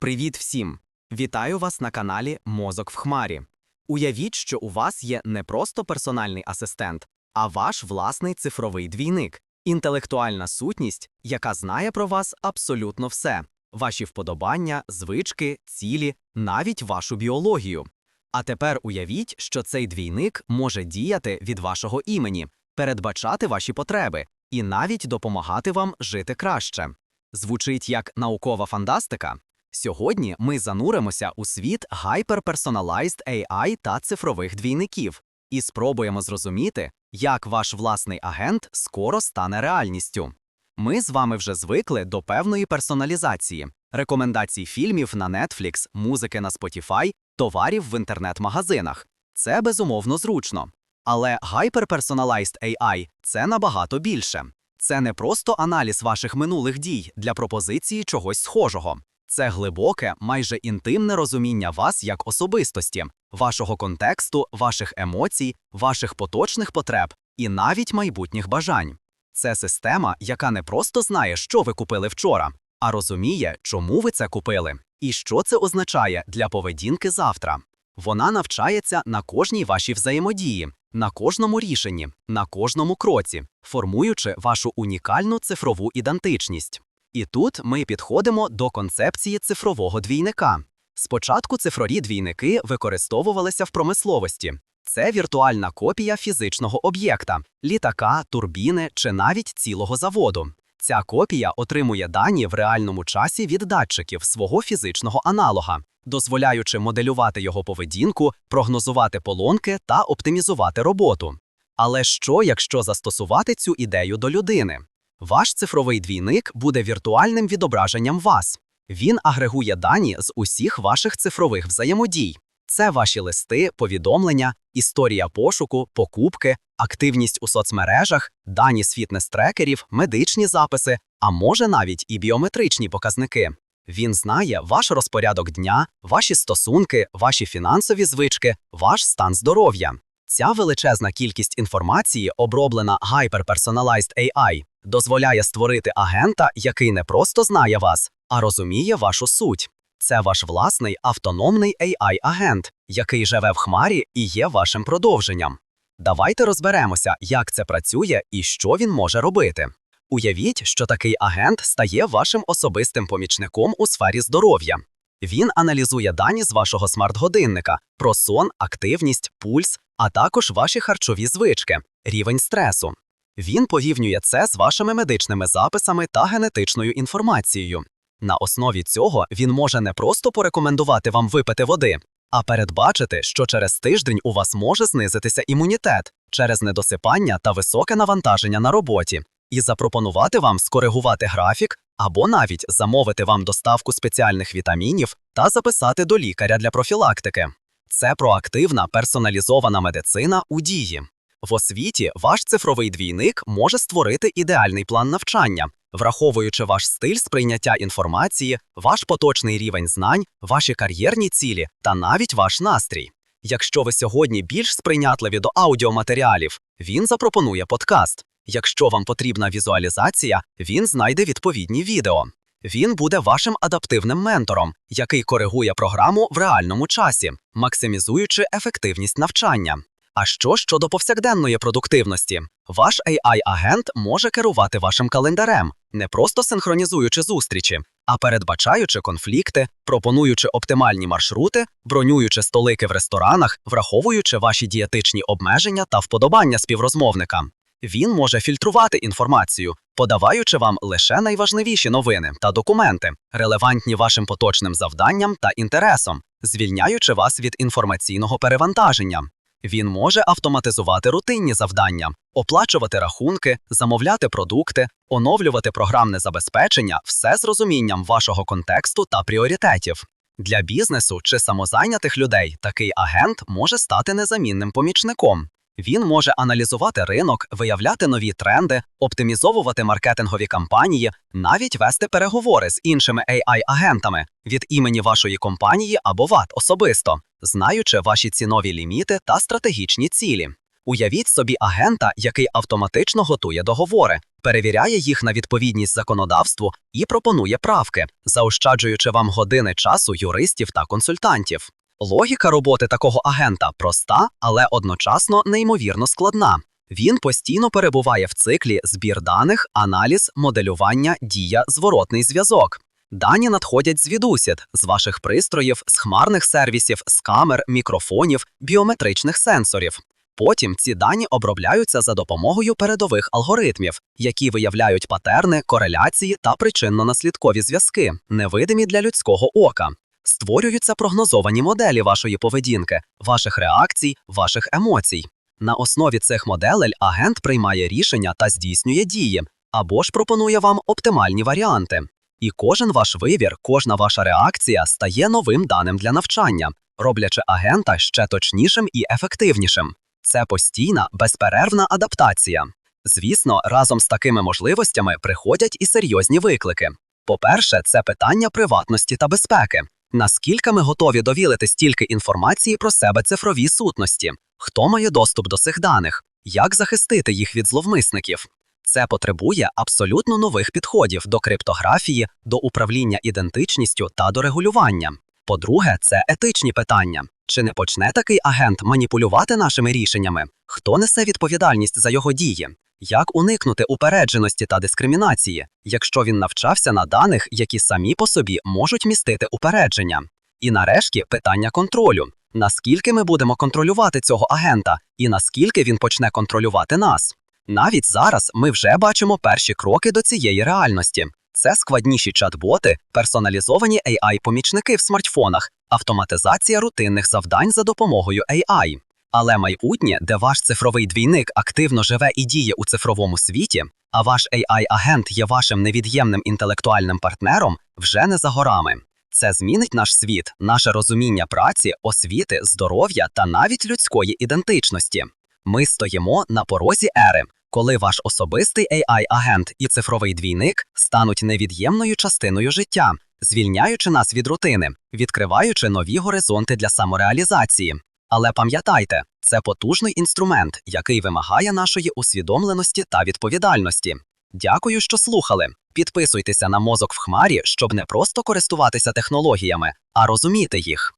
Привіт всім! Вітаю вас на каналі Мозок в Хмарі. Уявіть, що у вас є не просто персональний асистент, а ваш власний цифровий двійник, інтелектуальна сутність, яка знає про вас абсолютно все: ваші вподобання, звички, цілі, навіть вашу біологію. А тепер уявіть, що цей двійник може діяти від вашого імені, передбачати ваші потреби і навіть допомагати вам жити краще. Звучить як наукова фантастика. Сьогодні ми зануримося у світ Hyper-Personalized AI та цифрових двійників і спробуємо зрозуміти, як ваш власний агент скоро стане реальністю. Ми з вами вже звикли до певної персоналізації, рекомендацій фільмів на Netflix, музики на Spotify, товарів в інтернет-магазинах. Це безумовно зручно. Але Hyper-Personalized AI – це набагато більше. Це не просто аналіз ваших минулих дій для пропозиції чогось схожого. Це глибоке, майже інтимне розуміння вас як особистості, вашого контексту, ваших емоцій, ваших поточних потреб і навіть майбутніх бажань. Це система, яка не просто знає, що ви купили вчора, а розуміє, чому ви це купили і що це означає для поведінки завтра. Вона навчається на кожній вашій взаємодії, на кожному рішенні, на кожному кроці, формуючи вашу унікальну цифрову ідентичність. І тут ми підходимо до концепції цифрового двійника. Спочатку цифрові двійники використовувалися в промисловості. Це віртуальна копія фізичного об'єкта, літака, турбіни чи навіть цілого заводу. Ця копія отримує дані в реальному часі від датчиків свого фізичного аналога, дозволяючи моделювати його поведінку, прогнозувати поломки та оптимізувати роботу. Але що, якщо застосувати цю ідею до людини? Ваш цифровий двійник буде віртуальним відображенням вас. Він агрегує дані з усіх ваших цифрових взаємодій. Це ваші листи, повідомлення, історія пошуку, покупки, активність у соцмережах, дані з фітнес-трекерів, медичні записи, а може навіть і біометричні показники. Він знає ваш розпорядок дня, ваші стосунки, ваші фінансові звички, ваш стан здоров'я. Ця величезна кількість інформації, оброблена Hyper-Personalized AI, дозволяє створити агента, який не просто знає вас, а розуміє вашу суть. Це ваш власний автономний AI-агент, який живе в хмарі і є вашим продовженням. Давайте розберемося, як це працює і що він може робити. Уявіть, що такий агент стає вашим особистим помічником у сфері здоров'я. Він аналізує дані з вашого смарт-годинника про сон, активність, пульс, а також ваші харчові звички, рівень стресу. Він порівнює це з вашими медичними записами та генетичною інформацією. На основі цього він може не просто порекомендувати вам випити води, а передбачити, що через тиждень у вас може знизитися імунітет через недосипання та високе навантаження на роботі, і запропонувати вам скоригувати графік або навіть замовити вам доставку спеціальних вітамінів та записати до лікаря для профілактики. Це проактивна персоналізована медицина у дії. В освіті ваш цифровий двійник може створити ідеальний план навчання, враховуючи ваш стиль сприйняття інформації, ваш поточний рівень знань, ваші кар'єрні цілі та навіть ваш настрій. Якщо ви сьогодні більш сприйнятливі до аудіоматеріалів, він запропонує подкаст. Якщо вам потрібна візуалізація, він знайде відповідні відео. Він буде вашим адаптивним ментором, який коригує програму в реальному часі, максимізуючи ефективність навчання. А що щодо повсякденної продуктивності? Ваш AI-агент може керувати вашим календарем, не просто синхронізуючи зустрічі, а передбачаючи конфлікти, пропонуючи оптимальні маршрути, бронюючи столики в ресторанах, враховуючи ваші дієтичні обмеження та вподобання співрозмовника. Він може фільтрувати інформацію, подаваючи вам лише найважливіші новини та документи, релевантні вашим поточним завданням та інтересам, звільняючи вас від інформаційного перевантаження. Він може автоматизувати рутинні завдання, оплачувати рахунки, замовляти продукти, оновлювати програмне забезпечення, все з розумінням вашого контексту та пріоритетів. Для бізнесу чи самозайнятих людей такий агент може стати незамінним помічником. Він може аналізувати ринок, виявляти нові тренди, оптимізовувати маркетингові кампанії, навіть вести переговори з іншими AI-агентами від імені вашої компанії або ВАТ особисто, знаючи ваші цінові ліміти та стратегічні цілі. Уявіть собі агента, який автоматично готує договори, перевіряє їх на відповідність законодавству і пропонує правки, заощаджуючи вам години часу юристів та консультантів. Логіка роботи такого агента проста, але одночасно неймовірно складна. Він постійно перебуває в циклі збір даних, аналіз, моделювання, дія, зворотний зв'язок. Дані надходять звідусід, з ваших пристроїв, з хмарних сервісів, з камер, мікрофонів, біометричних сенсорів. Потім ці дані обробляються за допомогою передових алгоритмів, які виявляють патерни, кореляції та причинно-наслідкові зв'язки, невидимі для людського ока. Створюються прогнозовані моделі вашої поведінки, ваших реакцій, ваших емоцій. На основі цих моделей агент приймає рішення та здійснює дії, або ж пропонує вам оптимальні варіанти. І кожен ваш вибір, кожна ваша реакція стає новим даним для навчання, роблячи агента ще точнішим і ефективнішим. Це постійна, безперервна адаптація. Звісно, разом з такими можливостями приходять і серйозні виклики. По-перше, це питання приватності та безпеки. Наскільки ми готові довілити стільки інформації про себе цифровій сутності? Хто має доступ до цих даних? Як захистити їх від зловмисників? Це потребує абсолютно нових підходів до криптографії, до управління ідентичністю та до регулювання. По-друге, це етичні питання. Чи не почне такий агент маніпулювати нашими рішеннями? Хто несе відповідальність за його дії? Як уникнути упередженості та дискримінації, якщо він навчався на даних, які самі по собі можуть містити упередження? І нарешті питання контролю: наскільки ми будемо контролювати цього агента, і наскільки він почне контролювати нас? Навіть зараз ми вже бачимо перші кроки до цієї реальності. Це складніші чат-боти, персоналізовані AI-помічники в смартфонах, автоматизація рутинних завдань за допомогою AI. Але майбутнє, де ваш цифровий двійник активно живе і діє у цифровому світі, а ваш AI-агент є вашим невід'ємним інтелектуальним партнером, вже не за горами. Це змінить наш світ, наше розуміння праці, освіти, здоров'я та навіть людської ідентичності. Ми стоїмо на порозі ери, коли ваш особистий AI-агент і цифровий двійник стануть невід'ємною частиною життя, звільняючи нас від рутини, відкриваючи нові горизонти для самореалізації. Але пам'ятайте, це потужний інструмент, який вимагає нашої усвідомленості та відповідальності. Дякую, що слухали. Підписуйтеся на мозок в хмарі, щоб не просто користуватися технологіями, а розуміти їх.